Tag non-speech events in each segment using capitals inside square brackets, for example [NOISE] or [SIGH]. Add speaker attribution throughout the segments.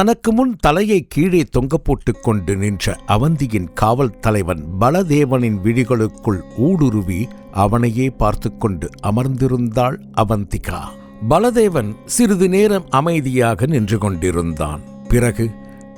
Speaker 1: தனக்கு முன் தலையை கீழே தொங்க போட்டுக் கொண்டு நின்ற அவந்தியின் காவல் தலைவன் பலதேவனின் விழிகளுக்குள் ஊடுருவி அவனையே பார்த்து கொண்டு அமர்ந்திருந்தாள் அவந்திகா. பலதேவன் சிறிது நேரம் அமைதியாக நின்று கொண்டிருந்தான். பிறகு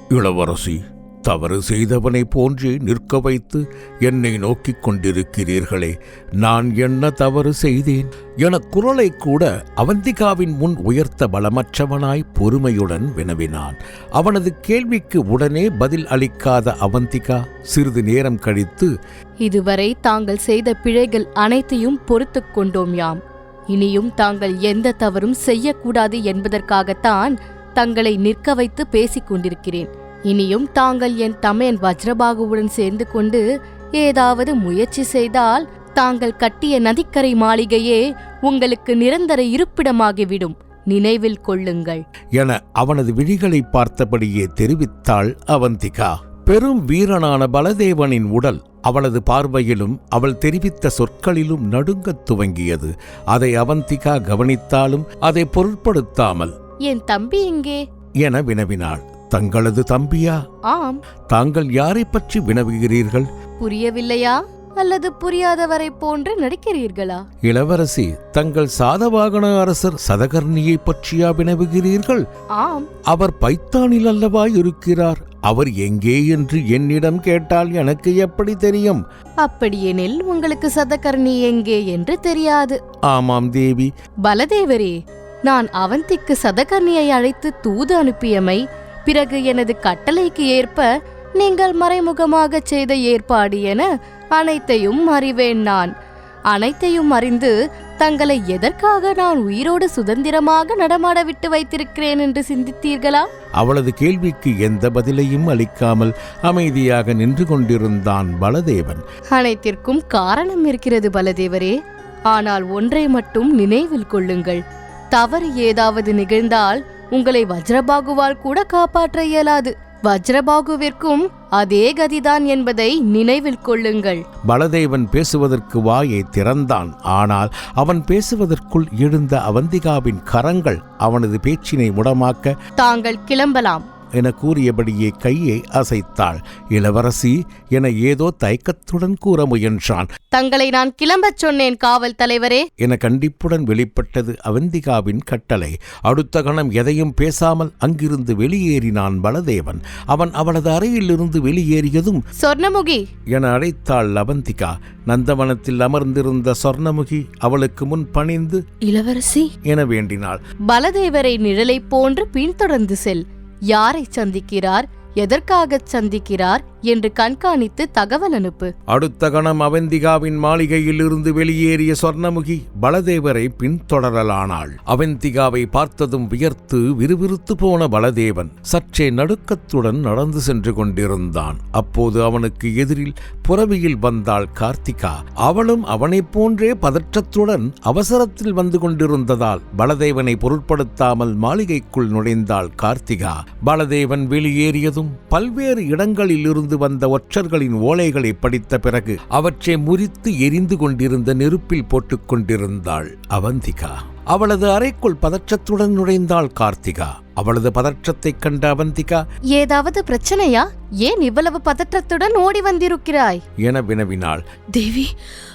Speaker 1: இளவரசி தவறு செய்தவனைப் போன்றே நிற்க வைத்து என்னை நோக்கிக் கொண்டிருக்கிறீர்களே நான் என்ன தவறு செய்தேன்? என குரலை கூட அவந்திகாவின் முன் உயர்த்த பலமற்றவனாய் பொறுமையுடன் வினவினான். அவனது கேள்விக்கு உடனே பதில் அளிக்காத அவந்திகா சிறிது நேரம் கழித்து
Speaker 2: இதுவரை தாங்கள் செய்த பிழைகள் அனைத்தையும் பொறுத்து கொண்டோம் யாம். இனியும் தாங்கள் எந்த தவறும் செய்யக்கூடாது என்பதற்காகத்தான் தங்களை நிற்க வைத்து பேசிக் கொண்டிருக்கிறேன். இனியும் தாங்கள் என் தமையன் வஜ்ரபாகுவுடன் சேர்ந்து கொண்டு ஏதாவது முயற்சி செய்தால் தாங்கள் கட்டிய நதிக்கரை மாளிகையே உங்களுக்கு நிரந்தர இருப்பிடமாகிவிடும். நினைவில் கொள்ளுங்கள்.
Speaker 1: என அவனது விழிகளை பார்த்தபடியே தெரிவித்தாள் அவந்திகா. பெரும் வீரனான பலதேவனின் உடல் அவளது பார்வையிலும் அவள் தெரிவித்த சொற்களிலும் நடுங்கத் துவங்கியது. அதை அவந்திகா கவனித்தாலும் அதை பொருட்படுத்தாமல்
Speaker 2: என் தம்பி எங்கே
Speaker 1: என வினவினாள். தங்களது தம்பியா?
Speaker 2: ஆம்.
Speaker 1: தாங்கள் யாரைப் பற்றி வினவுகிறீர்கள்?
Speaker 2: புரியவில்லையா? அல்லது புரியாதவரை போன்று நடிக்கிறீர்களா?
Speaker 1: இளவரசி தங்கள் சாதவாகன அரசர் சதகர்ணியை பற்றியா வினவுகிறீர்கள்?
Speaker 2: ஆம்.
Speaker 1: அவர் பைத்தானில் அல்லவா இருக்கிறார்? அவர் எங்கே என்று என்னிடம் கேட்டால் எனக்கு எப்படி தெரியும்?
Speaker 2: அப்படியெனில் உங்களுக்கு சதகர்ணி எங்கே என்று தெரியாது.
Speaker 1: ஆமாம் தேவி.
Speaker 2: பலதேவரே நான் அவந்திக்கு சதகர்ணியை அழைத்து தூது அனுப்பியமை பிறகு எனது கட்டளைக்கு ஏற்ப நீங்கள் மறைமுகமாகச் செய்த ஏற்பாடு என அனைத்தையும் அறிவேன் நான். அனைத்தையும் அறிந்து தங்களை எதற்காக நான் உயிரோடு சுதந்திரமாக நடமாட விட்டு வைத்திருக்கிறேன் என்று சிந்தித்தீர்களா?
Speaker 1: அவளது கேள்விக்கு எந்த பதிலையும் அளிக்காமல் அமைதியாக நின்று கொண்டிருந்தான் பலதேவன்.
Speaker 2: அனைத்திற்கும் காரணம் இருக்கிறது பலதேவரே. ஆனால் ஒன்றை மட்டும் நினைவில் கொள்ளுங்கள். தவறு ஏதாவது நிகழ்ந்தால் உங்களை வஜ்ரபாகுவால் கூட காப்பாற்ற இயலாது. வஜ்ரபாகுவிற்கும் அதே கதிதான் என்பதை நினைவில் கொள்ளுங்கள்.
Speaker 1: பலதேவன் பேசுவதற்கு வாயை திறந்தான். ஆனால் அவன் பேசுவதற்குள் எழுந்த அவந்திகாவின் கரங்கள் அவனது பேச்சினை முடமாக்க
Speaker 2: தாங்கள் கிளம்பலாம்.
Speaker 1: என கூறியபடியே கையை அசைத்தாள். இளவரசி என ஏதோ தயக்கத்துடன் கூற முயன்றான்.
Speaker 2: தங்களை நான் கிளம்பச் சொன்னேன் காவல் தலைவரே.
Speaker 1: என கண்டிப்புடன் வெளிப்பட்டது அவந்திகாவின் கட்டளை. அடுத்த கணம் எதையும் பேசாமல் அங்கிருந்து வெளியேறினான் பலதேவன். அவன் அவளது அறையிலிருந்து வெளியேறியதும்
Speaker 2: சொர்ணமுகி.
Speaker 1: என அழைத்தாள் அவந்திகா. நந்தவனத்தில் அமர்ந்திருந்த சொர்ணமுகி அவளுக்கு முன் பணிந்து
Speaker 3: இளவரசி.
Speaker 1: என வேண்டினாள்.
Speaker 2: பலதேவரை நிழலைப் போன்று பின்தொடர்ந்து செல். யாரை சந்திக்கிறார்? எதற்காகச் சந்திக்கிறார்? என்று கண்காணித்து தகவல் அனுப்பு.
Speaker 1: அடுத்த கணம் அவந்திகாவின் மாளிகையில் இருந்து வெளியேறிய சொர்ணமுகி பலதேவரை பின்தொடரலானாள். அவந்திகாவை பார்த்ததும் வியர்த்து விறுவிறுத்து போன பலதேவன் சற்றே நடுக்கத்துடன் நடந்து சென்று கொண்டிருந்தான். அப்போது அவனுக்கு எதிரில் புறவியில் வந்தாள் கார்த்திகா. அவளும் அவனைப் போன்றே பதற்றத்துடன் அவசரத்தில் வந்து கொண்டிருந்ததால் பலதேவனை பொருட்படுத்தாமல் மாளிகைக்குள் நுழைந்தாள் கார்த்திகா. பலதேவன் வெளியேறியதும் பல்வேறு இடங்களில் இருந்து வந்த ஒற்றர்களின் ஓலைகளை படித்த பிறகு அவற்றை முறித்து எரிந்து கொண்டிருந்த நெருப்பில் போட்டுக் கொண்டிருந்தாள் அவந்திகா. அவளது அறைக்குள் பதற்றத்துடன் நுழைந்தாள் கார்த்திகா. அவளது பதற்றத்தைக் கண்ட அவந்திகா
Speaker 2: ஏதாவது பிரச்சனையா? ஏன் இவ்வளவு பதற்றத்துடன் ஓடி வந்திருக்கிறாய்?
Speaker 1: என வினவினாள்.
Speaker 3: தேவி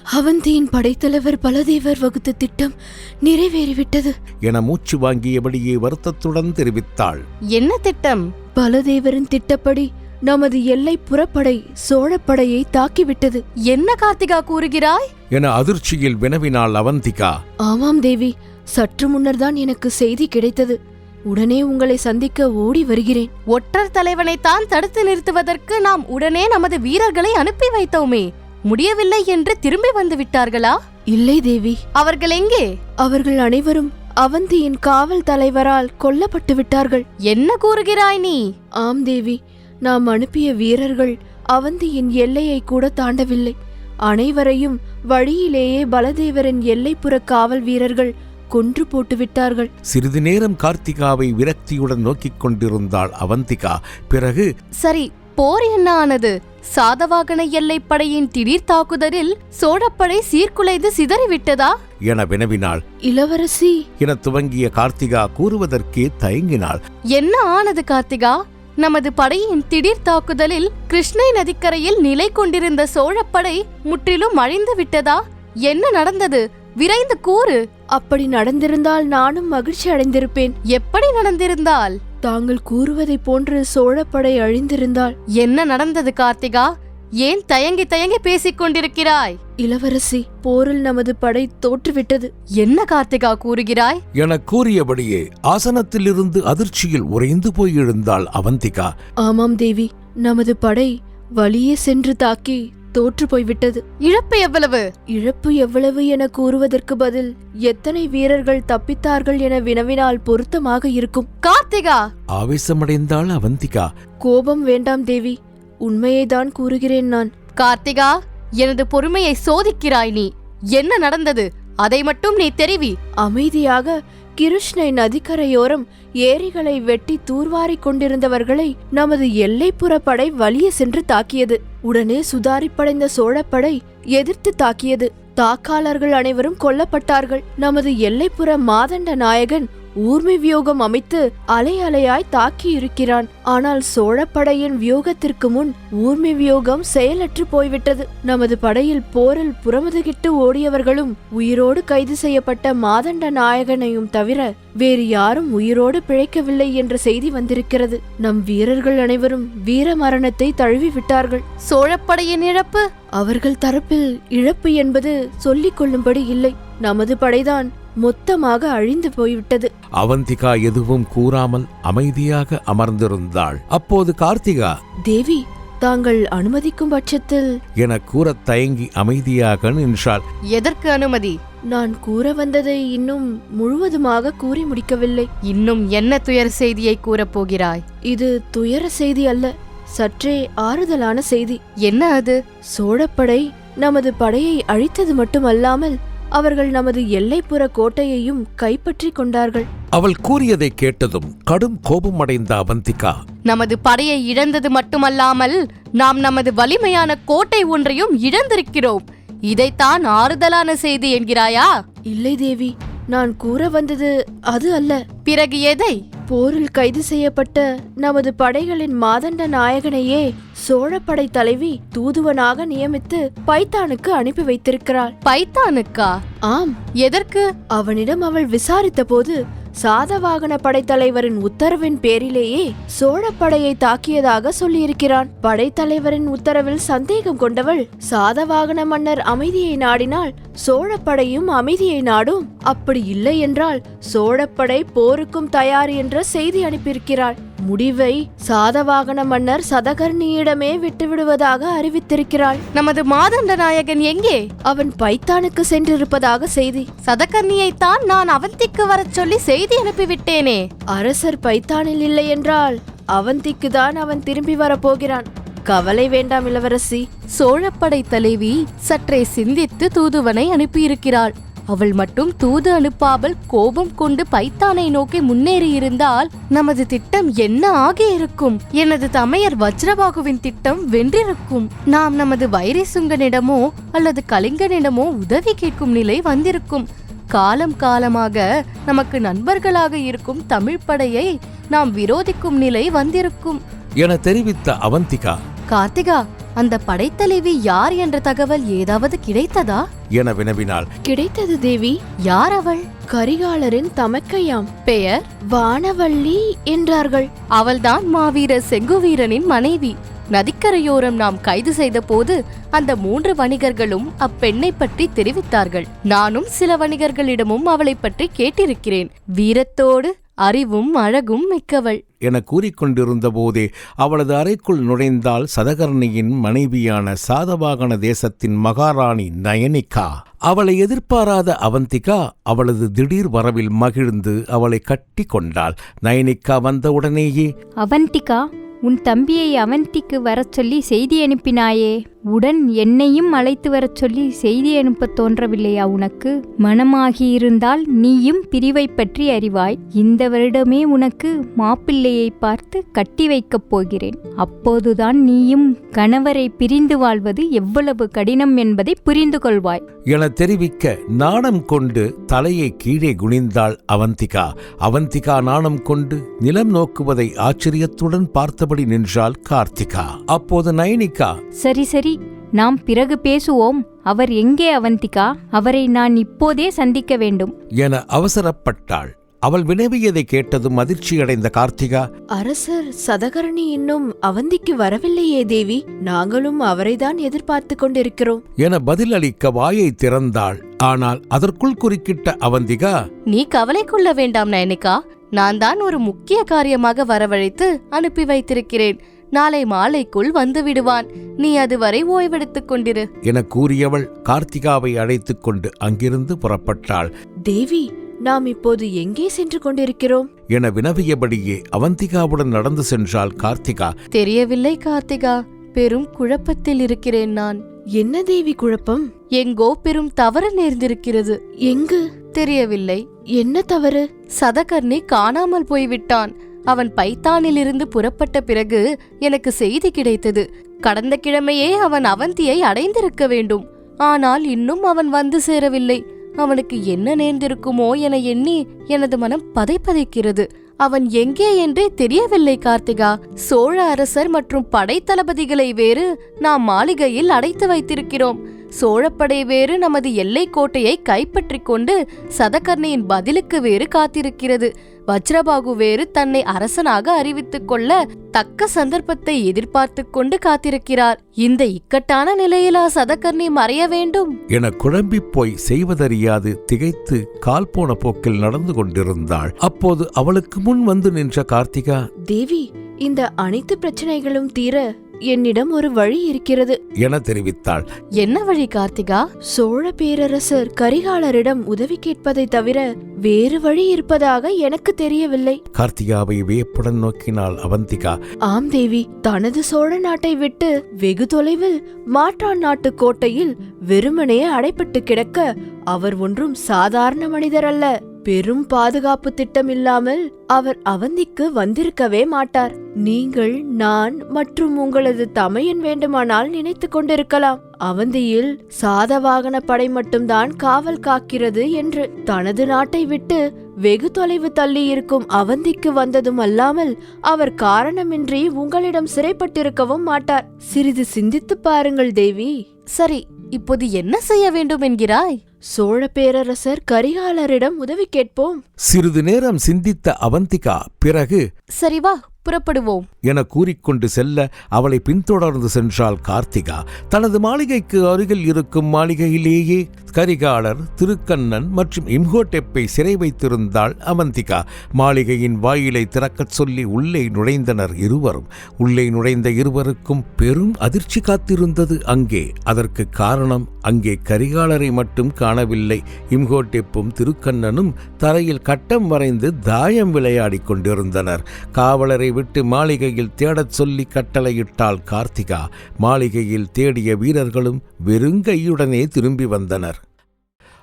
Speaker 3: அவந்தியின் படைத்தலைவர் பலதேவர் வகுத்த திட்டம் நிறைவேறிவிட்டது.
Speaker 1: என மூச்சு வாங்கியபடியே வருத்தத்துடன் தெரிவித்தாள்.
Speaker 2: என்ன திட்டம்?
Speaker 3: பலதேவரின் திட்டப்படி நமது எல்லை புறப்படை சோழப்படையை தாக்கிவிட்டது.
Speaker 2: என்ன கார்த்திகா கூறுகிறாய்?
Speaker 1: என அதிர்ச்சியில் வினவினாள் அவந்திகா.
Speaker 3: ஆமாம் தேவி சற்று முன்னர்தான் எனக்கு செய்தி கிடைத்தது. உடனே உங்களை சந்திக்க ஓடி வருகிறேன்.
Speaker 2: ஒற்றர் தலைவனை தான் தடுத்து நிறுத்துவதற்கு நாம் உடனே நமது வீரர்களை அனுப்பி வைத்தோமே. முடியவில்லை என்று திரும்பி வந்து விட்டார்களா?
Speaker 3: இல்லை தேவி.
Speaker 2: அவர்கள் எங்கே?
Speaker 3: அவர்கள் அனைவரும் அவந்தியின் காவல் தலைவரால் கொல்லப்பட்டு விட்டார்கள்.
Speaker 2: என்ன கூறுகிறாய் நீ?
Speaker 3: ஆம் தேவி நாம் அனுப்பிய வீரர்கள் அவந்தியின் எல்லையை கூட தாண்டவில்லை. அனைவரையும் வழியிலேயே பலதேவரின் எல்லைப்புற காவல் வீரர்கள் கொன்று போட்டு விட்டார்கள்
Speaker 1: சிறிது நேரம் கார்த்திகாவை விரக்தியுடன் நோக்கிக் கொண்டிருந்தாள் அவந்திகா. பிறகு
Speaker 2: சரி போர் என்ன ஆனது? சாதவாகன எல்லைப்படையின் திடீர் தாக்குதலில் சோழப்படை சீர்குலைந்து சிதறிவிட்டதா?
Speaker 1: என வினவினாள்.
Speaker 3: இளவரசி!
Speaker 1: என துவங்கிய கார்த்திகா கூறுவதற்கே தயங்கினாள்.
Speaker 2: என்ன ஆனது கார்த்திகா? நமது படையின் திடீர் தாக்குதலில் கிருஷ்ணை நதிக்கரையில் நிலை கொண்டிருந்த சோழப்படை முற்றிலும் அழிந்து விட்டதா? என்ன நடந்தது? விரைந்து கூறு.
Speaker 3: அப்படி நடந்திருந்தால் நானும் மகிழ்ச்சி அடைந்திருப்பேன்.
Speaker 2: எப்படி நடந்திருந்தால்?
Speaker 3: தாங்கள் கூறுவதைப் போன்று சோழப்படை அழிந்திருந்தால்.
Speaker 2: என்ன நடந்தது கார்த்திகா? ஏன் தயங்கி தயங்கி பேசிக் கொண்டிருக்கிறாய்?
Speaker 3: இளவரசி போரில் நமது படை தோற்றுவிட்டது.
Speaker 2: என்ன கார்த்திகா கூறுகிறாய்?
Speaker 1: என கூறியபடியே ஆசனத்திலிருந்து அதிர்ச்சியில் உறைந்து போய் எழுந்தாள் அவந்திகா.
Speaker 3: ஆமாம் தேவி நமது படை வழியே சென்று தாக்கி தோற்று போய்விட்டது.
Speaker 2: இழப்பு எவ்வளவு?
Speaker 3: இழப்பு எவ்வளவு என கூறுவதற்கு பதில் எத்தனை வீரர்கள் தப்பித்தார்கள் என வினவினால் பொருத்தமாக இருக்கும்.
Speaker 2: கார்த்திகா!
Speaker 1: ஆவேசமடைந்தாள் அவந்திகா.
Speaker 3: கோபம் வேண்டாம் தேவி உண்மையைதான் கூறுகிறேன் நான்.
Speaker 2: கார்த்திகா எனது பொறுமையை சோதிக்கிறாய் நீ. என்ன நடந்தது? அதை மட்டும் நீ தெரிவி.
Speaker 3: அமைதியாக கிருஷ்ணை நதிக்கரையோரம் ஏரிகளை வெட்டி தூர்வாரிக் கொண்டிருந்தவர்களை நமது எல்லைப்புற படை வலிய சென்று தாக்கியது. உடனே சுதாரிப்படைந்த சோழப்படை எதிர்த்து தாக்கியது. தாக்காளர்கள் அனைவரும் கொல்லப்பட்டார்கள். நமது எல்லைப்புற மாதண்ட நாயகன் ஊர்மி வியோகம் அமைத்து அலை அலையாய் தாக்கி இருக்கிறான் ஆனால் சோழப்படையின் வியோகத்திற்கு முன் ஊர்மி வியோகம் செயலற்று போய்விட்டது. நமது படையில் போரில் புறமுதுகிட்டு ஓடியவர்களும் உயிரோடு கைது செய்யப்பட்ட மாதண்ட நாயகனையும் தவிர வேறு யாரும் உயிரோடு பிழைக்கவில்லை என்ற செய்தி வந்திருக்கிறது. நம் வீரர்கள் அனைவரும் வீர மரணத்தை தழுவி விட்டார்கள்
Speaker 2: சோழப்படையின் இழப்பு?
Speaker 3: அவர்கள் தரப்பில் இழப்பு என்பது சொல்லிக் கொள்ளும்படி இல்லை. நமது படைதான் மொத்தமாக அழிந்து போய்விட்டது.
Speaker 1: அவந்திகா எதுவும் கூறாமல் அமைதியாக அமர்ந்திருந்தாள். அப்போது கார்த்திகா
Speaker 3: தேவி தாங்கள் அனுமதிக்கும் பட்சத்தில்
Speaker 1: என கூறத் தயங்கி அமைதியாக நின்றாள்.
Speaker 2: எதற்கு அனுமதி?
Speaker 3: நான் கூற வந்ததை இன்னும் முழுவதுமாக கூறி முடிக்கவில்லை.
Speaker 2: இன்னும் என்ன துயர் செய்தியை கூறப் போகிறாய்?
Speaker 3: இது துயர செய்தி அல்ல சற்றே ஆறுதலான செய்தி.
Speaker 2: என்ன அது?
Speaker 3: சோழப்படை நமது படையை அழித்தது மட்டுமல்லாமல் அவர்கள் நமது எல்லைப்புற கோட்டையையும் கைப்பற்றிக் கொண்டார்கள்.
Speaker 1: அவள் கூறியதை கேட்டதும் கடும் கோபமடைந்த அவந்திகா
Speaker 2: நமது படையை இழந்தது மட்டுமல்லாமல் நாம் நமது வலிமையான கோட்டை ஒன்றையும் இழந்திருக்கிறோம். இதைத்தான் ஆறுதலான செய்தி என்கிறாயா?
Speaker 3: இல்லை தேவி நான் கூற வந்தது அது அல்ல.
Speaker 2: பிறகு எதை?
Speaker 3: போரில் கைது செய்யப்பட்ட நமது படைகளின் மாதண்ட நாயகனையே சோழப்படை தலைவி தூதுவனாக நியமித்து பைத்தானுக்கு அனுப்பி வைத்திருக்கிறாள்.
Speaker 2: பைத்தானுக்கா?
Speaker 3: ஆம்.
Speaker 2: எதற்கு?
Speaker 3: அவனிடம் அவள் விசாரித்த போது சாதவாகன படைத்தலைவரின் உத்தரவின் பேரிலேயே சோழப்படையை தாக்கியதாக சொல்லியிருக்கிறான். படைத்தலைவரின் உத்தரவில் சந்தேகம் கொண்டவள் சாதவாகன மன்னர் அமைதியை நாடினால் சோழப்படையும் அமைதியை நாடும். அப்படி இல்லை என்றால் சோழப்படை போருக்கும் தயார் என்ற செய்தி அனுப்பியிருக்கிறாள். முடிவை சாதவாகன மன்னர் சதகர்ணியிடமே விட்டுவிடுவதாக அறிவித்திருக்கிறாள்.
Speaker 2: நமது மாதண்ட நாயகன் எங்கே?
Speaker 3: அவன் பைத்தானுக்கு சென்றிருப்பதாக செய்தி.
Speaker 2: சதகர்ணியைத்தான் நான் அவந்திக்கு வரச் சொல்லி செய்தி அனுப்பிவிட்டேனே.
Speaker 3: அரசர் பைத்தானில் இல்லை என்றால் அவந்திக்கு தான் அவன் திரும்பி வரப்போகிறான். கவலை வேண்டாம் இளவரசி.
Speaker 2: சோழப்படை தலைவி சற்றே சிந்தித்து தூதுவனை அனுப்பியிருக்கிறாள். அவள் மட்டும் தூது அனுப்பாமல் கோபம் கொண்டு பைத்தானை நோக்கி முன்னேறியிருந்தால் நமது திட்டம் என்ன ஆகியிருக்கும்? எனது தமையர் வஜ்ரபாகுவின் திட்டம் வென்றிருக்கும். நாம் நமது வைரசுங்கனிடமோ அல்லது கலிங்கனிடமோ உதவி கேட்கும் நிலை வந்திருக்கும். காலம் காலமாக நமக்கு நண்பர்களாக இருக்கும் தமிழ் படையை நாம் விரோதிக்கும் நிலை வந்திருக்கும்.
Speaker 1: என தெரிவித்த அவந்திகா
Speaker 2: கார்த்திகா அந்த படைத்தலைவி யார் என்ற தகவல் ஏதாவது கிடைத்ததா?
Speaker 1: என வினவினாள்.
Speaker 3: கிடைத்தது தேவி.
Speaker 2: யார் அவள்?
Speaker 3: கரிகாலரின் தமக்கையாம்.
Speaker 2: பெயர்
Speaker 3: வானவள்ளி என்றார்கள்.
Speaker 2: அவள்தான் மாவீரர் செங்குவீரனின் மனைவி. நதிக்கரையோரம் நாம் கைது செய்த போது அந்த மூன்று வணிகர்களும் அப்பெண்ணை பற்றி தெரிவித்தார்கள். நானும் சில வணிகர்களிடமும் அவளை பற்றி கேட்டிருக்கிறேன். வீரத்தோடு அறிவும் அழகும் மிக்கவள்.
Speaker 1: என கூறிக்கொண்டிருந்த போதே அவளது அறைக்குள் நுழைந்தாள் சதகர்ணியின் மனைவியான சாதவாகன தேசத்தின் மகாராணி நயனிகா. அவளை எதிர்பாராத அவந்திகா அவளது திடீர் வரவில் மகிழ்ந்து அவளை கட்டி கொண்டாள். நயனிகா வந்தவுடனேயே
Speaker 4: அவந்திகா உன் தம்பியை அவந்திக்கு வரச் சொல்லி செய்தி அனுப்பினாயே. உடன் என்னையும் அழைத்து வரச் சொல்லி செய்தி அனுப்பத் தோன்றவில்லையா உனக்கு? மனமாகியிருந்தால் நீயும் பிரிவை பற்றி அறிவாய். இந்த வருடமே உனக்கு மாப்பிள்ளையை பார்த்து கட்டி வைக்கப் போகிறேன். அப்போதுதான் நீயும் கணவரை பிரிந்து வாழ்வது எவ்வளவு கடினம் என்பதை புரிந்து கொள்வாய்.
Speaker 1: என தெரிவிக்க நாணம் கொண்டு தலையை கீழே குனிந்தாள் அவந்திகா. அவந்திகா நாணம் கொண்டு நிலம் நோக்குவதை ஆச்சரியத்துடன் பார்த்தபடி நின்றாள் கார்த்திகா. அப்போது நயனிகா
Speaker 4: சரி சரி நாம் பிறகு பேசுவோம். அவர் எங்கே அவந்திகா? அவரை நான் இப்போதே சந்திக்க வேண்டும்.
Speaker 1: என அவசரப்பட்டாள். அவள் வினவியதை கேட்டதும் அதிர்ச்சியடைந்த கார்த்திகா
Speaker 3: அரசர் சதகரணி இன்னும் அவந்திக்கு வரவில்லையே தேவி. நாங்களும் அவரைதான் எதிர்பார்த்து கொண்டிருக்கிறோம்.
Speaker 1: என பதிலளிக்க வாயை திறந்தாள். ஆனால் அதற்குள் குறுக்கிட்ட அவந்திகா
Speaker 2: நீ கவலை கொள்ள வேண்டாம் நயனிகா. நான் தான் ஒரு முக்கிய காரியமாக வரவழைத்து அனுப்பி வைத்திருக்கிறேன். நாளை மாலைக்குள் வந்து விடுவான். நீ அதுவரை ஓய்வெடுத்துக் கொண்டிரு.
Speaker 1: என கூறியவள் கார்த்திகாவை அழைத்துக் கொண்டு அங்கிருந்து புறப்பட்டாள்.
Speaker 3: தேவி நாம் இப்போது எங்கே சென்று கொண்டிருக்கிறோம்?
Speaker 1: என வினவியபடியே அவந்திகாவுடன் நடந்து சென்றாள் கார்த்திகா.
Speaker 2: தெரியவில்லை கார்த்திகா. பெரும் குழப்பத்தில் இருக்கிறேன் நான்.
Speaker 3: என்ன தேவி குழப்பம்?
Speaker 2: எங்கோ பெரும் தவறு நேர்ந்திருக்கிறது.
Speaker 3: எங்கு?
Speaker 2: தெரியவில்லை.
Speaker 3: என்ன தவறு?
Speaker 2: சதகர்ணி காணாமல் போய்விட்டான். அவன் பைத்தானிலிருந்து புறப்பட்ட பிறகு எனக்கு செய்தி கிடைத்தது. கடந்த கிழமையே அவன் அவந்தியை அடைந்திருக்க வேண்டும். ஆனால் இன்னும் அவன் வந்து சேரவில்லை. அவனுக்கு என்ன நேர்ந்திருக்குமோ என எண்ணி எனது மனம் பதைப்பதைக்கிறது அவன் எங்கே என்றே தெரியவில்லை கார்த்திகா. சோழ அரசர் மற்றும் படைத்தளபதிகளை வேறு நாம் மாளிகையில் அடைத்து வைத்திருக்கிறோம். சோழப்படை வேறு நமது எல்லைக் கோட்டையை கைப்பற்றிக் கொண்டு சதகர்ணியின் பதிலுக்கு வேறு காத்திருக்கிறது. வஜ்ரபாகு வேறு தன்னை அரசனாக அறிவித்துக் கொள்ள தக்க சந்தர்ப்பத்தை எதிர்பார்த்துக் கொண்டு காத்திருக்கிறார். இந்த இக்கட்டான நிலையிலா சதகர்ணி மறைய வேண்டும்?
Speaker 1: என குழம்பிப் போய் செய்வதறியாது திகைத்து கால் போன போக்கில் நடந்து கொண்டிருந்தாள். அப்போது அவளுக்கு முன் வந்து நின்ற கார்த்திகா
Speaker 3: தேவி இந்த அனைத்து பிரச்சனைகளும் தீர என்னிடம் ஒரு வழி இருக்கிறது.
Speaker 1: என தெரிவித்தாள்.
Speaker 2: என்ன வழி கார்த்திகா?
Speaker 3: சோழ பேரரசர் கரிகாலரிடம் உதவி கேட்பதை தவிர வேறு வழி இருப்பதாக எனக்கு தெரியவில்லை.
Speaker 1: கார்த்திகாவை வியப்புடன் நோக்கினாள் அவந்திகா.
Speaker 3: ஆம் தேவி. தனது சோழ நாட்டை விட்டு வெகு தொலைவில் மாற்றான் நாட்டு கோட்டையில் வெறுமனே அடைப்பட்டு கிடக்க அவர் ஒன்றும் சாதாரண மனிதர் அல்ல பெரும் பாதுகாப்பு திட்டம் இல்லாமல் அவர் அவந்திக்கு வந்திருக்கவே மாட்டார். நீங்கள் நான் மற்றும் உங்களது தமையன் வேண்டுமானால் நினைத்துக் கொண்டிருக்கலாம். அவந்தியில் சாதவாகன படை மட்டும்தான் காவல் காக்கிறது என்று தனது நாட்டை விட்டு வெகு தொலைவு தள்ளி இருக்கும் அவந்திக்கு வந்ததும் அல்லாமல் அவர் காரணமின்றி உங்களிடம் சிறைப்பட்டிருக்கவும் மாட்டார். சிறிது சிந்தித்துப் பாருங்கள் தேவி.
Speaker 2: சரி இப்போது என்ன செய்ய வேண்டும் என்கிறாய்?
Speaker 3: சோழ பேரரசர் கரிகாலரிடம் உதவி கேட்போம்.
Speaker 1: சிறிது நேரம் சிந்தித்த அவந்திகா பிறகு
Speaker 2: சரி வா புறப்படுவோம்.
Speaker 1: என கூறிக்கொண்டு செல்ல அவளை பின்தொடர்ந்து சென்றாள் கார்த்திகா. தனது மாளிகைக்கு அருகில் இருக்கும் மாளிகையிலேயே கரிகாலர் திருக்கண்ணன் மற்றும் இம்ஹோட்டெப்பை சிறை வைத்திருந்தாள் அவந்திகா மாளிகையின் வாயிலை திறக்கச் சொல்லி உள்ளே நுழைந்தனர் இருவரும். உள்ளே நுழைந்த இருவருக்கும் பெரும் அதிர்ச்சி காத்திருந்தது அங்கே. அதற்கு காரணம் அங்கே கரிகாலரை மட்டும் காணவில்லை. இம்ஹோட்டெப்பும் திருக்கண்ணனும் தரையில் கட்டம் வரைந்து தாயம் விளையாடிக் கொண்டிருந்தனர். காவலரை விட்டு மாளிகையில் தேடச் சொல்லி கட்டளையிட்டாள் கார்த்திகா. மாளிகையில் தேடிய வீரர்களும் வெறுங்கையுடனே திரும்பி வந்தனர்.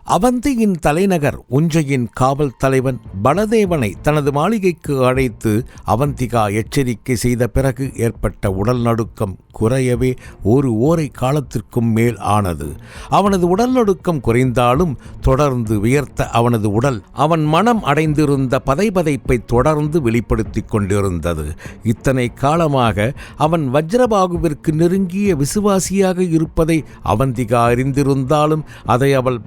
Speaker 1: அவந்தியின் தலைநகர் உஞ்சையின் காவல் தலைவன் பலதேவனை தனது மாளிகைக்கு அழைத்து அவந்திகா எச்சரிக்கை செய்த பிறகு ஏற்பட்ட உடல் நடுக்கம் குறையவே ஒரு ஓரை காலத்திற்கும் மேல் ஆனது. அவனது உடல் நடுக்கம் குறைந்தாலும் தொடர்ந்து உயர்த்த அவனது உடல் அவன் மனம் அடைந்திருந்த பதைபதைப்பை தொடர்ந்து வெளிப்படுத்திக் கொண்டிருந்தது. இத்தனை காலமாக அவன் வஜ்ரபாகுவிற்கு நெருங்கிய விசுவாசியாக இருப்பதை அவந்திகா அறிந்திருந்தாலும் அதை அவள்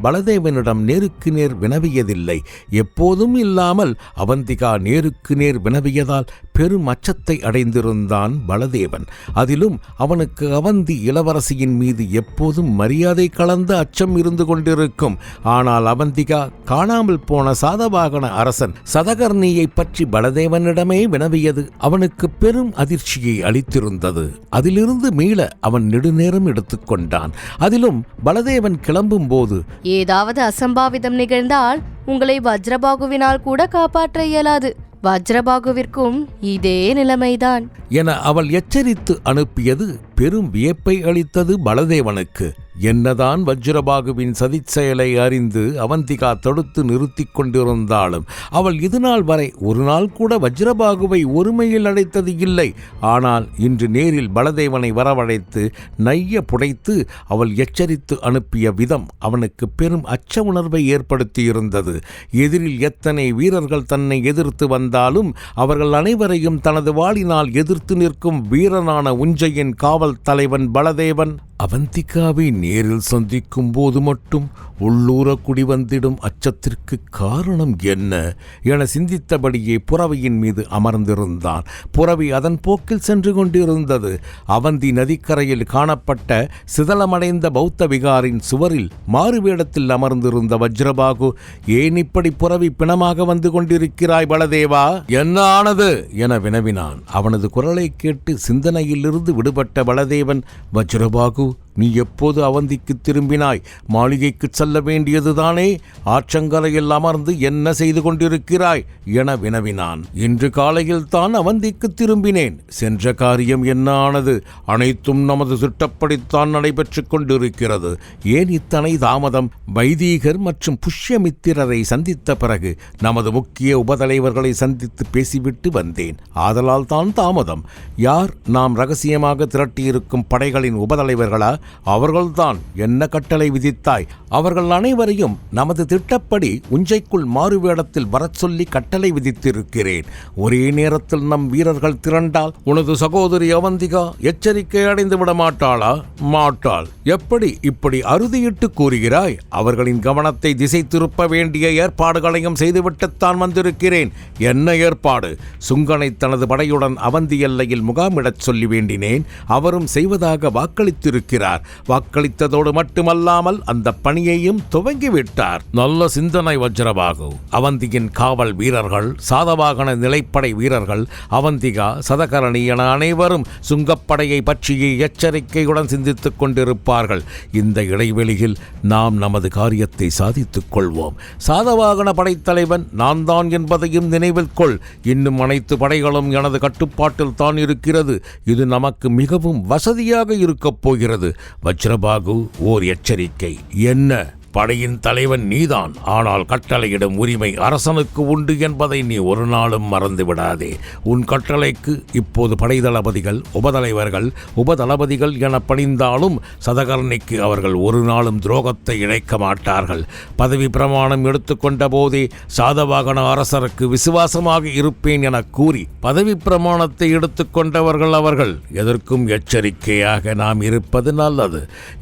Speaker 1: அவனிடம் நேருக்கு நேர் வினவியதில்லை. எப்போதும் இல்லாமல் அவந்திகா நேருக்கு நேர் வினவியதால் பெரும் அச்சத்தை அடைந்திருந்தான் பலதேவன். அதிலும் அவனுக்கு அவந்தி இளவரசியின் மீது எப்போதும் மரியாதை கலந்த அச்சம் இருந்து கொண்டிருக்கும். ஆனால் அவந்திகா காணாமல் போன சாதவாகன அரசன் சதகர்ணியை பற்றி பலதேவனிடமே வினவியது. அவனுக்கு பெரும் அதிர்ச்சியை அளித்திருந்தது. அதிலிருந்து மீள அவன் நெடுநேரம் எடுத்துக்கொண்டான் அதிலும் பலதேவன் கிளம்பும் போது
Speaker 2: ஏதாவது அசம்பாவிதம் நிகழ்ந்தால் உங்களை வஜ்ரபாகுவினால் கூட காப்பாற்ற இயலாது. வஜ்ரபாகுவிற்கும் இதே நிலைமைதான்.
Speaker 1: என அவள் எச்சரித்து அனுப்பியது பெரும் வியப்பை அளித்தது பலதேவனுக்கு. என்னதான் வஜ்ரபாகுவின் சதிச் செயலை அறிந்து அவந்திகா தடுத்து நிறுத்தி கொண்டிருந்தாலும் அவள் இதுநாள் வரை ஒரு நாள் கூட வஜ்ரபாகுவை ஒருமையில் அடைத்தது இல்லை. ஆனால் இன்று நேரில் பலதேவனை வரவழைத்து நைய புடைத்து அவள் எச்சரித்து அனுப்பிய விதம் அவனுக்கு பெரும் அச்ச உணர்வை ஏற்படுத்தியிருந்தது. எதிரில் எத்தனை வீரர்கள் தன்னை எதிர்த்து வந்தாலும் அவர்கள் அனைவரையும் தனது வாளினால் எதிர்த்து நிற்கும் வீரனான உஞ்சையின் காவல் தலைவன் பலதேவன் அவந்திகாவை நேரில் சந்திக்கும் போது மட்டும் உள்ளூர குடிவந்திடும் அச்சத்திற்கு காரணம் என்ன என சிந்தித்தபடியே புறவையின் மீது அமர்ந்திருந்தான். புறவி அதன் போக்கில் சென்று கொண்டிருந்தது. அவந்தி நதிக்கரையில் காணப்பட்ட சிதலமடைந்த பௌத்த விகாரின் சுவரில் மாறுவேடத்தில் அமர்ந்திருந்த வஜ்ரபாகு ஏன் இப்படி புறவி பிணமாக வந்து கொண்டிருக்கிறாய் பலதேவா? என்ன ஆனது? என வினவினான். அவனது குரலை கேட்டு சிந்தனையிலிருந்து விடுபட்ட பலதேவன் வஜ்ரபாகு itu. நீ எப்போது அவந்திக்கு திரும்பினாய்? மாளிகைக்குச் செல்ல வேண்டியதுதானே? ஆற்றங்கரையில் அமர்ந்து என்ன செய்து கொண்டிருக்கிறாய்? என வினவினான். இன்று காலையில் தான் அவந்திக்கு திரும்பினேன். சென்ற காரியம் என்ன ஆனது? அனைத்தும் நமது திட்டப்படித்தான் நடைபெற்றுக் கொண்டிருக்கிறது. ஏன் இத்தனை தாமதம்? வைதீகர் மற்றும் புஷ்யமித்திரரை சந்தித்த பிறகு நமது முக்கிய உபதலைவர்களை சந்தித்து பேசிவிட்டு வந்தேன். ஆதலால் தான் தாமதம். யார் நாம் ரகசியமாக திரட்டியிருக்கும் படைகளின் உபதலைவர்களா? அவர்கள்தான் என்ன கட்டளை விதித்தாய்? அவர்கள் அனைவரையும் நமது திட்டப்படி உஞ்சைக்குள் மாறுவேடத்தில் வரச் சொல்லி கட்டளை விதித்திருக்கிறேன். ஒரே நேரத்தில் நம் வீரர்கள் திரண்டால் உனது சகோதரி அவந்திகா எச்சரிக்கை அடைந்து விட மாட்டாளா. மாட்டாள் எப்படி இப்படி அறுதியிட்டு கூறுகிறாய்? அவர்களின் கவனத்தை திசை திருப்ப வேண்டிய ஏற்பாடுகளையும் செய்துவிட்டுத்தான் வந்திருக்கிறேன். என்ன ஏற்பாடு? சுங்கனை தனது படையுடன் அவந்தி எல்லையில் முகாமிடச் சொல்லி வேண்டினேன். அவரும் செய்வதாக வாக்களித்திருக்கிறார். வாக்களித்ததோடு மட்டுமல்லாமல் அந்த பணியையும் துவங்கிவிட்டார். நல்ல சிந்தனை வஜ்ரபாகு. அவந்தியின் காவல் வீரர்கள் சாதவாகன நிலைப்படை வீரர்கள் அவந்திகா சதகரணி என அனைவரும் சுங்கப்படையை பற்றிய எச்சரிக்கையுடன் சிந்தித்துக் கொண்டிருப்பார்கள். இந்த இடைவெளியில் நாம் நமது காரியத்தை சாதித்துக் கொள்வோம். சாதவாகன படைத்தலைவன் நான் தான் என்பதையும் நினைவில் கொள். இன்னும் அனைத்து படைகளும் எனது கட்டுப்பாட்டில் தான் இருக்கிறது. இது நமக்கு மிகவும் வசதியாக இருக்கப் போகிறது. வஜ்ரபாகு ஓர் எச்சரிக்கை. என்ன? படையின் தலைவன் நீதான். ஆனால் கட்டளையிடும் உரிமை அரசனுக்கு உண்டு என்பதை நீ ஒரு நாளும் மறந்து விடாதே. உன் கட்டளைக்கு இப்போது படைதளபதிகள் உபதலைவர்கள் உபதளபதிகள் என பணிந்தாலும் சதகர்ணிக்கு அவர்கள் ஒரு நாளும் துரோகத்தை இழைக்க மாட்டார்கள். பதவி பிரமாணம் எடுத்துக்கொண்ட போதே சாதவாகன அரசருக்கு விசுவாசமாக இருப்பேன் என கூறி பதவி பிரமாணத்தை எடுத்துக்கொண்டவர்கள் அவர்கள். எதற்கும் எச்சரிக்கையாக நாம் இருப்பது நல்லது.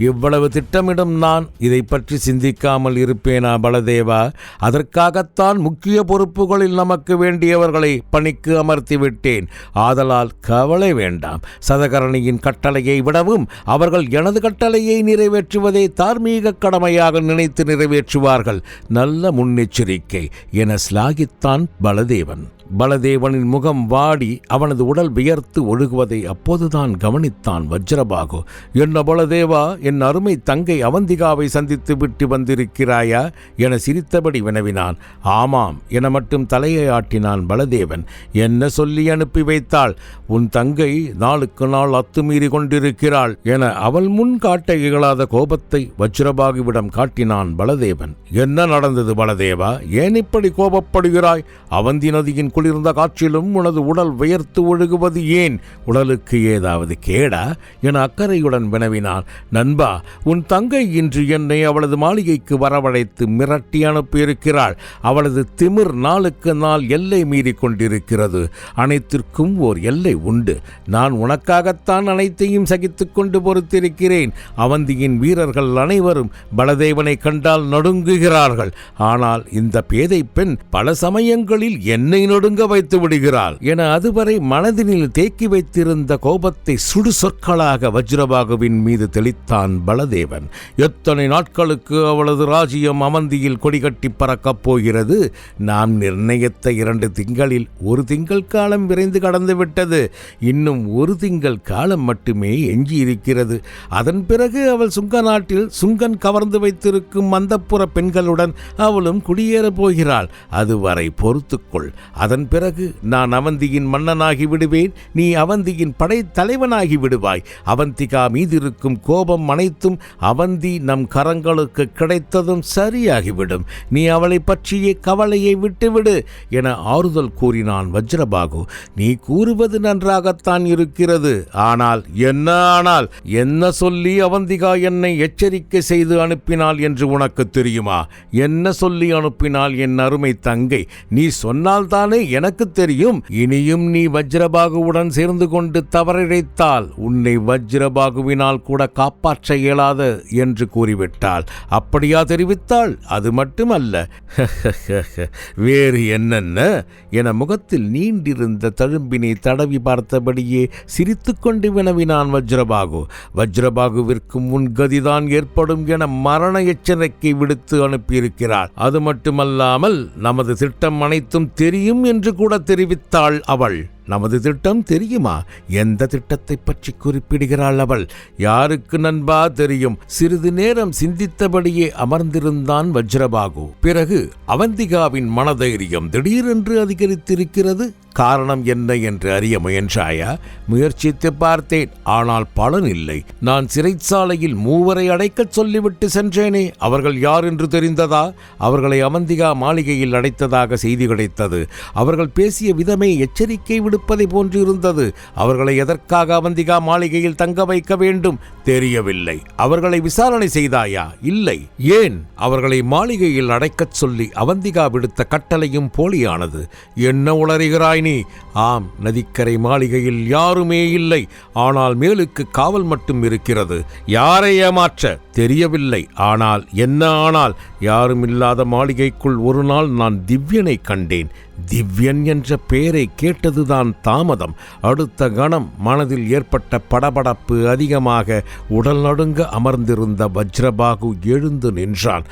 Speaker 1: இவ்வளவு திட்டமிடும் நான் இதை பற்றி சிந்தி சிந்திக்காமல் இருப்பேனா பலதேவா? அதற்காகத்தான் முக்கிய பொறுப்புகளில் நமக்கு வேண்டியவர்களை பணிக்கு அமர்த்தி விட்டேன் ஆதலால் கவலை வேண்டாம். சதகரணியின் கட்டளையை விடவும் அவர்கள் எனது கட்டளையை நிறைவேற்றுவதை தார்மீக கடமையாக நினைத்து நிறைவேற்றுவார்கள். நல்ல முன்னெச்சரிக்கை. என ஸ்லாகித்தான் பலதேவன். பலதேவனின் முகம் வாடி அவனது உடல் வியர்த்து ஒழுகுவதை அப்போதுதான் கவனித்தான் வஜ்ரபாகு. என்ன பலதேவா என் அருமை தங்கை அவந்திகாவை சந்தித்து விட்டு வந்திருக்கிறாயா? என சிரித்தபடி வினவினான். ஆமாம் என மட்டும் தலையை ஆட்டினான் பலதேவன். என்ன சொல்லி அனுப்பி வைத்தாள்? உன் தங்கை நாளுக்கு நாள் அத்துமீறி கொண்டிருக்கிறாள் என அவள் முன் காட்ட இகழாத கோபத்தை வஜ்ரபாகுவிடம் காட்டினான் பலதேவன். என்ன நடந்தது பலதேவா? ஏன் இப்படி கோபப்படுகிறாய்? அவந்தி நதியின் குளிர்ந்த காற்றிலும் உனது உடல் வியர்த்து ஒழுகுவது ஏன்? உடலுக்கு ஏதாவது கேடா? என அக்கறையுடன் வினவினான் நண்பா உன் தங்கை இன்று என்னை அவளது மாளிகைக்கு வரவழைத்து மிரட்டி அனுப்பியிருக்கிறாள். அவளது திமிர் நாளுக்கு நாள் எல்லை மீறி கொண்டிருக்கிறது. அனைத்திற்கும் ஓர் எல்லை உண்டு. நான் உனக்காகத்தான் அனைத்தையும் சகித்து கொண்டு பொறுத்திருக்கிறேன். அவந்தியின் வீரர்கள் அனைவரும் பலதேவனை கண்டால் நடுங்குகிறார்கள். ஆனால் இந்த பேதை பெண் பல சமயங்களில் என்னை நடு நடுங்க வைத்து விடுகிறாள். என அதுவரை மனதினில் தேக்கி வைத்திருந்த கோபத்தை சுடு சொற்களாக வஜ்ரபாகுவின் மீது தெளித்தான் பலதேவன். எத்தனை நாட்களுக்கு அவளது ராஜ்யம் அமந்தியில் கொடிகட்டி பறக்கப் போகிறது? நாம் நிர்ணயித்த இரண்டு திங்களில் ஒரு திங்கள் காலம் விரைந்து கடந்து விட்டது. இன்னும் ஒரு திங்கள் காலம் மட்டுமே எஞ்சியிருக்கிறது. அதன் பிறகு அவள் சுங்க நாட்டில் சுங்கன் கவர்ந்து வைத்திருக்கும் மந்தப்புற பெண்களுடன் அவளும் குடியேறப் போகிறாள். அதுவரை பொறுத்துக்கொள். அதன் பிறகு நான் அவந்தியின் மன்னனாகி விடுவேன். நீ அவந்தியின் படைத்தலைவனாகி விடுவாய். அவந்திகா மீதிருக்கும் கோபம் அனைத்தும் அவந்தி நம் கரங்களுக்கு கிடைத்ததும் சரியாகிவிடும். நீ அவளை பற்றிய கவலையை விட்டுவிடு என ஆறுதல் கூறினான் வஜ்ரபாகு. நீ கூறுவது நன்றாகத்தான் இருக்கிறது. ஆனால் என்ன ஆனால் என்ன சொல்லி அவந்திகா என்னை எச்சரிக்கை செய்து அனுப்பினாள் என்று உனக்கு தெரியுமா? என்ன சொல்லி அனுப்பினாள் என் அருமை தங்கை? நீ சொன்னால்தானே எனக்கு தெரியும். இனியும் நீ வஜ்ரபாகுவுடன் சேர்ந்து கொண்டு தவறிழைத்தால் உன்னை வஜ்ரபாகுவினால் கூட காப்பாற்ற இயலாது என்று கூறிவிட்டாள். அப்படியா தெரிவித்தாள்? அது மட்டுமல்ல. [LAUGHS] வேறு என்னென்ன? என முகத்தில் நீண்டிருந்த தழும்பினை தடவி பார்த்தபடியே சிரித்துக்கொண்டு வினவினான் வஜ்ரபாகு. வஜ்ரபாகுவிற்கும் முன் கதிதான் ஏற்படும் என மரண எச்சரிக்கை விடுத்து அனுப்பியிருக்கிறார். அது மட்டுமல்லாமல் நமது திட்டம் அனைத்தும் தெரியும் என்று கூட தெரிவித்தாள் அவள். நமது திட்டம் தெரியுமா? எந்த திட்டத்தை பற்றி குறிப்பிடுகிறாள் அவள்? யாருக்கு நண்பா தெரியும்? சிறிது நேரம் சிந்தித்தபடியே அமர்ந்திருந்தான் வஜ்ரபாகு. பிறகு அவந்திகாவின் மனதைரியம் திடீரென்று அதிகரித்திருக்கிறது. காரணம் என்ன என்று அறிய முயன்றாயா? முயற்சித்து பார்த்தேன். ஆனால் பலன் இல்லை. நான் சிறைச்சாலையில் மூவரை அடைக்கச் சொல்லிவிட்டு சென்றேனே. அவர்கள் யார் என்று தெரிந்ததா? அவர்களை அவந்திகா மாளிகையில் அடைத்ததாக செய்தி கிடைத்தது. அவர்கள் பேசிய விதமே எச்சரிக்கை விடு போன்று இருந்தது அவர்களை எதற்காக அவந்திகா மாளிகையில் தங்க வைக்க வேண்டும்? தெரியவில்லை. அவர்களை விசாரணை செய்தாயா? இல்லை. ஏன்? அவர்களை மாளிகையில் அடைக்கச் சொல்லி அவந்திகா விடுத்த கட்டளையும் போலியானது. என்ன உளறுகிறாய் நீ? ஆம் நதிக்கரை மாளிகையில் யாருமே இல்லை. ஆனால் மேலுக்கு காவல் மட்டும் இருக்கிறது. யாரை ஏமாற்ற தெரியவில்லை. ஆனால் என்ன ஆனால்? யாரும் இல்லாத மாளிகைக்குள் ஒரு நாள் நான் திவ்யனை கண்டேன். திவ்யன் என்ற பெயரை கேட்டதுதான் தாமதம். அடுத்த கணம் மனதில் ஏற்பட்ட படபடப்பு அதிகமாக உடல் நடுங்க அமர்ந்திருந்த வஜ்ரபாகு எழுந்து நின்றான்.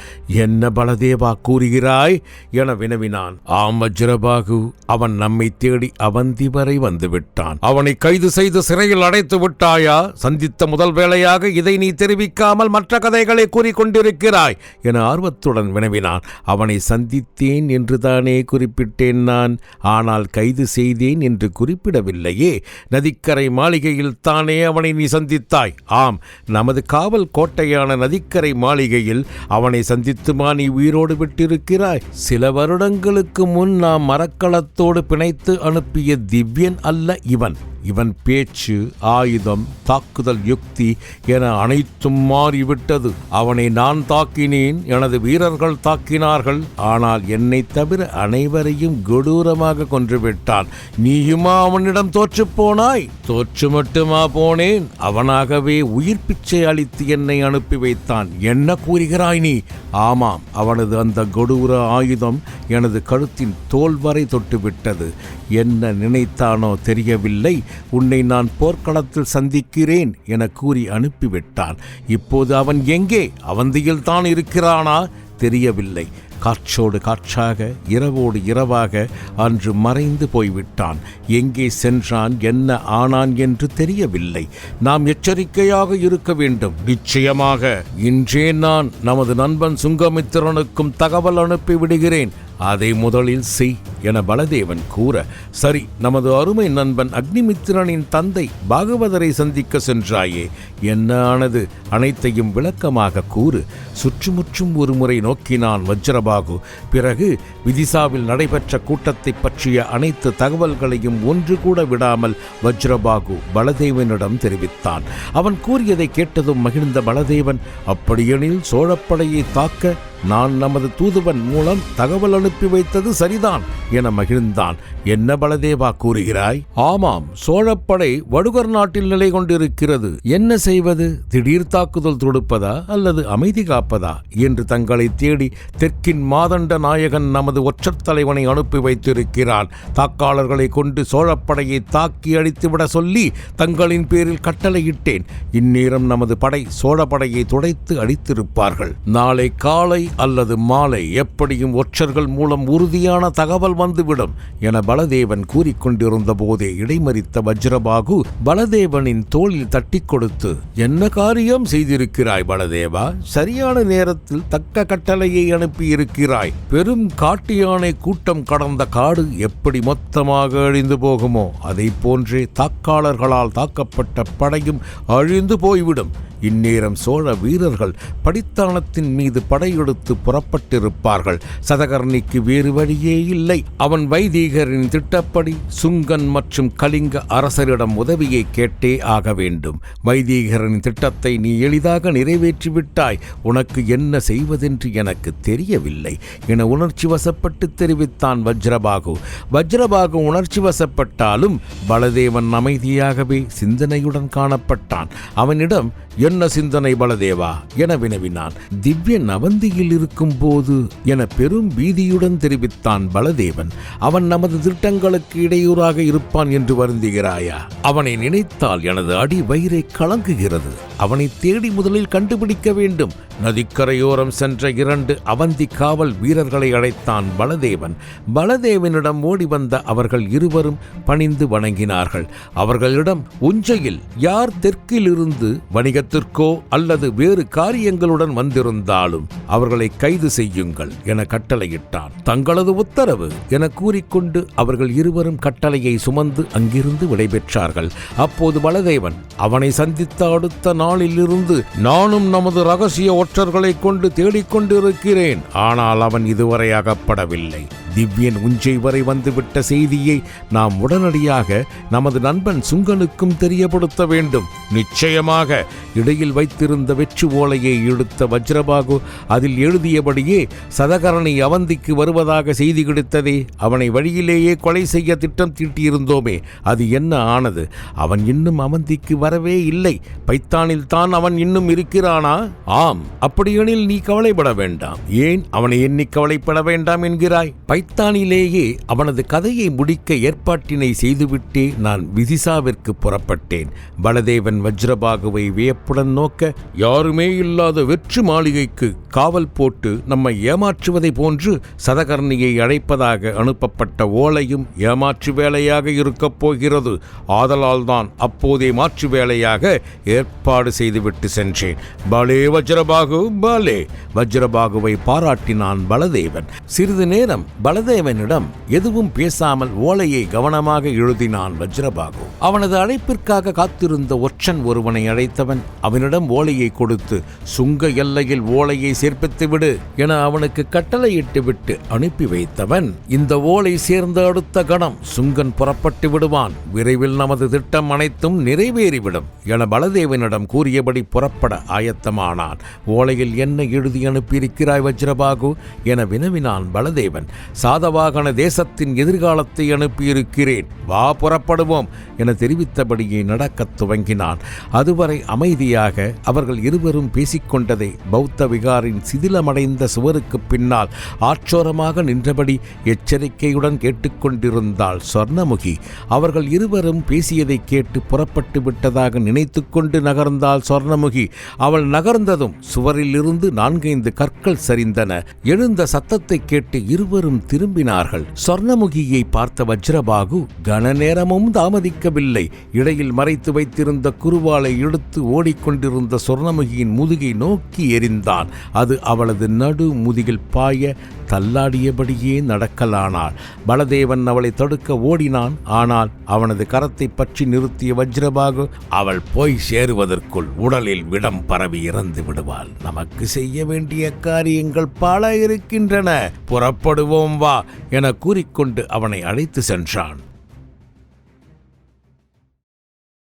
Speaker 1: என்ன பலதேவா கூறுகிறாய்? என வினவினான். ஆம் வஜ்ரபாகு அவன் நம்மை தேடி அவந்தி வரை வந்துவிட்டான். அவனை கைது செய்து சிறையில் அடைத்து விட்டாயா? சந்தித்த முதல் வேளையாக இதை நீ தெரிவிக்காமல் மற்ற கதைகளை கூறிக்கொண்டிருக்கிறாய் என கோபத்துடன் வினவினான். அவனை சந்தித்தேன் என்றுதானே குறிப்பிட்டேன் நான். ஆனால் கைது செய்தேன் என்று குறிப்பிடவில்லையே. நதிக்கரை மாளிகையில் தானே அவனை நீ சந்தித்தாய். ஆம் நமது காவல் கோட்டையான நதிக்கரை மாளிகையில் அவனை சந்தித்துமா நீ உயிரோடு விட்டிருக்கிறாய்? சில வருடங்களுக்கு முன் நாம் மரக்களத்தோடு பிணைத்து அனுப்பிய திவ்யன் அல்ல இவன். இவன் பேச்சு ஆயுதம் தாக்குதல் யுக்தி என அனைத்தும் மாறிவிட்டது. அவனை நான் தாக்கினேன் எனது வீரர்கள் தாக்கினார்கள். ஆனால் என்னை தவிர அனைவரையும் கொடூரமாக கொன்றுவிட்டான். நீயுமா அவனிடம் தோற்றுப் போனாய்? தோற்று மட்டுமா போனேன். அவனாகவே உயிர் பிச்சை அளித்து என்னை அனுப்பி வைத்தான். என்ன கூறுகிறாய் நீ? ஆமாம் அவனது அந்த கொடூர ஆயுதம் எனது கழுத்தின் தோல் வரை தொட்டுவிட்டது. என்ன நினைத்தானோ தெரியவில்லை. உன்னை நான் போர்க்களத்தில் சந்திக்கிறேன் என கூறி அனுப்பிவிட்டான். இப்போது அவன் எங்கே? அவந்தியில் தான் இருக்கிறானா? தெரியவில்லை. காற்றோடு காற்றாக இரவோடு இரவாக அன்று மறைந்து போய்விட்டான். எங்கே சென்றான் என்ன ஆனான் என்று தெரியவில்லை. நாம் எச்சரிக்கையாக இருக்க வேண்டும். நிச்சயமாக இன்றே நான் நமது நண்பன் சுங்கமித்திரனுக்கும் தகவல் அனுப்பி விடுகிறேன். அதை முதலில் செய் என பலதேவன் கூற சரி நமது அருமை நண்பன் அக்னிமித்திரனின் தந்தை பாகவதரை சந்திக்க சென்றாயே. என்ன ஆனது? அனைத்தையும் விளக்கமாக கூறு. சுற்றுமுற்றும் ஒரு முறை நோக்கினான் வஜ்ரபாகு. பிறகு விதிசாவில் நடைபெற்ற கூட்டத்தை பற்றிய அனைத்து தகவல்களையும் ஒன்று கூட விடாமல் வஜ்ரபாகு பலதேவனிடம் தெரிவித்தான். அவன் கூறியதை கேட்டதும் மகிழ்ந்த பலதேவன் அப்படியெனில் சோழப்படையை தாக்க நான் நமது தூதுவன் மூலம் தகவல் அனுப்பி வைத்தது சரிதான் என மகிழ்ந்தான். என்ன பலதேவா கூறுகிறாய்? ஆமாம் சோழப்படை வடுகர் நாட்டில் நிலை கொண்டிருக்கிறது. என்ன செய்வது? திடீர் தாக்குதல் தொடுப்பதா அல்லது அமைதி காப்பதா என்று தங்களை தேடி தெற்கின் மாதண்ட நாயகன் நமது ஒற்றர் தலைவனை அனுப்பி வைத்திருக்கிறான். தாக்காளர்களை கொண்டு சோழப்படையை தாக்கி அழித்துவிட சொல்லி தங்களின் பேரில் கட்டளையிட்டேன். இந்நேரம் நமது படை சோழப்படையை துடைத்து அழித்திருப்பார்கள். நாளை காலை அல்லது மாலை எப்படியும் ஒற்றர்கள் மூலம் உறுதியான தகவல் வந்துவிடும் என பலதேவன் கூறிக்கொண்டிருந்த போதே இடைமறித்த வஜ்ரபாகு பலதேவனின் தோளில் தட்டி கொடுத்து என்ன காரியம் செய்திருக்கிறாய் பலதேவா? சரியான நேரத்தில் தக்க கட்டளையை அனுப்பியிருக்கிறாய். பெரும் காட்டு யானை கூட்டம் கடந்த காடு எப்படி மொத்தமாக அழிந்து போகுமோ அதை போன்றே தாக்காளர்களால் தாக்கப்பட்ட படையும் அழிந்து போய்விடும். இந்நேரம் சோழ வீரர்கள் படித்தானத்தின் மீது படையெடுத்து புறப்பட்டிருப்பார்கள். சதகர்ணிக்கு வேறு வழியே இல்லை. அவன் வைதீகரின் திட்டப்படி சுங்கன் மற்றும் கலிங்க அரசரிடம் உதவியை கேட்டே ஆக வேண்டும். வைதீகரின் திட்டத்தை நீ எளிதாக நிறைவேற்றிவிட்டாய். உனக்கு என்ன செய்வதென்று எனக்கு தெரியவில்லை. என உணர்ச்சி வசப்பட்டு தெரிவித்தான் வஜ்ரபாகு. வஜ்ரபாகு உணர்ச்சி வசப்பட்டாலும் பலதேவன் அமைதியாகவே சிந்தனையுடன் காணப்பட்டான். அவனிடம் என்ன சிந்தனை பலதேவா? என வினவினான். திவ்ய நவந்தியில் இருக்கும் போது என பெரும் பீதியுடன் தெரிவித்தான் பலதேவன். அவன் நமது திட்டங்களுக்கு இடையூறாக இருப்பான் என்று வருந்துகிறாயா? அவனை நினைத்தால் எனது அடி வயிறை கலங்குகிறது. அவனை தேடி முதலில் கண்டுபிடிக்க வேண்டும். நதிக்கரையோரம் சென்ற இரண்டு அவந்தி காவல் வீரர்களை அழைத்தான் பலதேவன். பலதேவனிடம் ஓடி வந்த அவர்கள் இருவரும் பணிந்து வணங்கினார்கள். அவர்களிடம் உஞ்சையில் யார் தெற்கிலிருந்து வணிகத்திற்கோ அல்லது வேறு காரியங்களுடன் வந்திருந்தாலும் அவர்களை கைது செய்யுங்கள் என கட்டளையிட்டான். தங்களது உத்தரவு என கூறிக்கொண்டு அவர்கள் இருவரும் கட்டளையை சுமந்து அங்கிருந்து விடைபெற்றார்கள். அப்போது பலதேவன் அவனை சந்தித்த அடுத்த நாளிலிருந்து நானும் நமது ரகசிய ஒற்றர்களை கொண்டு தேடிக்கொண்டிருக்கிறேன். ஆனால் அவன் இதுவரை அகப்படவில்லை. திவ்யன் உஞ்சை வரை வந்துவிட்ட செய்தியை நாம் உடனடியாக நமது நண்பன் சுங்கனுக்கும் தெரியப்படுத்த வேண்டும். நிச்சயமாக இடையில் வைத்திருந்த வெற்று ஓலையை இழுத்த வஜ்ரபாகு அதில் எழுதியபடியே சதகரணி அவந்திக்கு வருவதாக செய்தி கிடைத்ததே. அவனை வழியிலேயே கொலை செய்ய திட்டம் தீட்டியிருந்தோமே. அது என்ன ஆனது? அவன் இன்னும் அவந்திக்கு வரவே இல்லை. பைத்தானில் தான் அவன் இன்னும் இருக்கிறானா? ஆம். அப்படியெனில் நீ கவலைப்பட வேண்டாம். ஏன் அவனை எண்ணி கவலைப்பட வேண்டாம் என்கிறாய்? பை பைத்தானிலேயே அவனது கதையை முடிக்க ஏற்பாட்டினை செய்துவிட்டே நான் விதிசாவிற்கு புறப்பட்டேன். பலதேவன் வஜ்ரபாகுவை வியப்புடன் நோக்க யாருமே இல்லாத வெற்று மாளிகைக்கு காவல் போட்டு நம்மை ஏமாற்றுவதை போன்று சதகர்ணியை அழைப்பதாக அனுப்பப்பட்ட ஓலையும் ஏமாற்று வேலையாக இருக்கப் போகிறது. ஆதலால்தான் அப்போதே மாற்று வேலையாக ஏற்பாடு செய்துவிட்டு சென்றேன். பலே வஜ்ரபாகு பலே. வஜ்ரபாகுவை பாராட்டினான் பலதேவன். சிறிது நேரம் பலதேவனிடம் எதுவும் பேசாமல் ஓலையை கவனமாக எழுதினான் வஜ்ரபாகு. அவனது அழைப்பிற்காக காத்திருந்த ஒற்றன் ஒருவனை அழைத்தவன் அவனிடம் ஓலையை கொடுத்து சுங்க எல்லையில் ஓலையை சேர்ப்பித்து விடு என அவனுக்கு கட்டளையிட்டு விட்டு அனுப்பி வைத்தவன் இந்த ஓலை சேர்ந்த அடுத்த கணம் சுங்கன் புறப்பட்டு விடுவான். விரைவில் நமது திட்டம் அனைத்தும் நிறைவேறிவிடும் என பலதேவனிடம் கூறியபடி புறப்பட ஆயத்தமானான். ஓலையில் என்ன எழுதி அனுப்பியிருக்கிறாய் வஜ்ரபாகு? என வினவினான் பலதேவன். சாதவாகன தேசத்தின் எதிர்காலத்தை அனுப்பியிருக்கிறேன். வா புறப்படுவோம் என தெரிவித்தபடியே நடக்கத் துவங்கினான். அதுவரை அமைதியாக அவர்கள் இருவரும் பேசிக்கொண்டதை பௌத்த விகாரின் சிதிலமடைந்த சுவருக்கு பின்னால் ஆற்றோரமாக நின்றபடி எச்சரிக்கையுடன் கேட்டுக்கொண்டிருந்தாள் சொர்ணமுகி. அவர்கள் இருவரும் பேசியதை கேட்டு புறப்பட்டு விட்டதாக நினைத்துக்கொண்டு நகர்ந்தாள் சொர்ணமுகி. அவள் நகர்ந்ததும் சுவரிலிருந்து நான்கைந்து கற்கள் சரிந்தன. எழுந்த சத்தத்தை கேட்டு இருவரும் திரும்பினார்கள். சொர்ணமுகியை பார்த்த வஜ்ரபாகு கன நேரமும் தாமதிக்கவில்லை. இடையில் மறைத்து வைத்திருந்த குருவாளை எடுத்து ஓடிக்கொண்டிருந்த சொர்ணமுகியின் முதுகை நோக்கி எறிந்தான் அது அவளது நடு முதுகில் பாய தள்ளாடியபடியே நடக்கலானாள். பலதேவன் அவளை தடுக்க ஓடினான். ஆனால் அவனது கரத்தை பற்றி நிறுத்திய வஜ்ரபாகு அவள் போய் சேருவதற்குள் உடலில் விடம் பரவி இறந்து விடுவாள். நமக்கு செய்ய வேண்டிய காரியங்கள் பல இருக்கின்றன. புறப்படுவோம் வா என கூறிக்கொண்டு அவனை அழைத்து சென்றான்.